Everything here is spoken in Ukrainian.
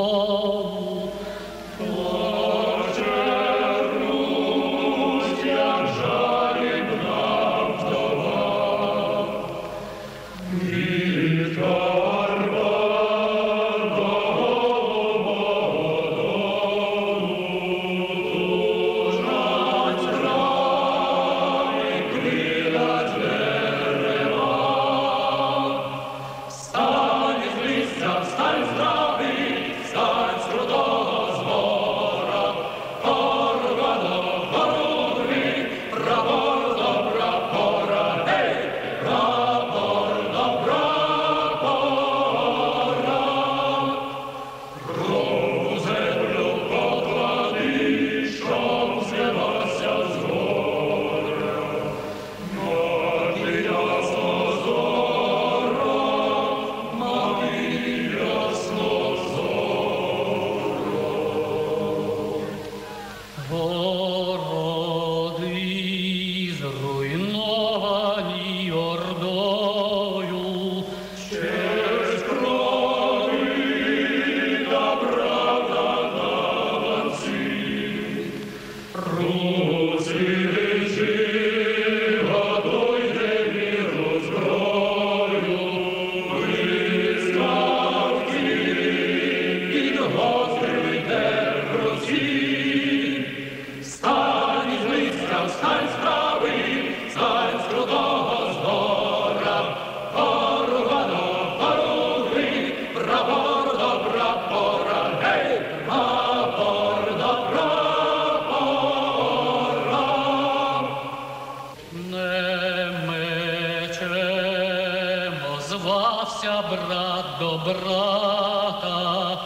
Oh. Oh. звався брат до брата.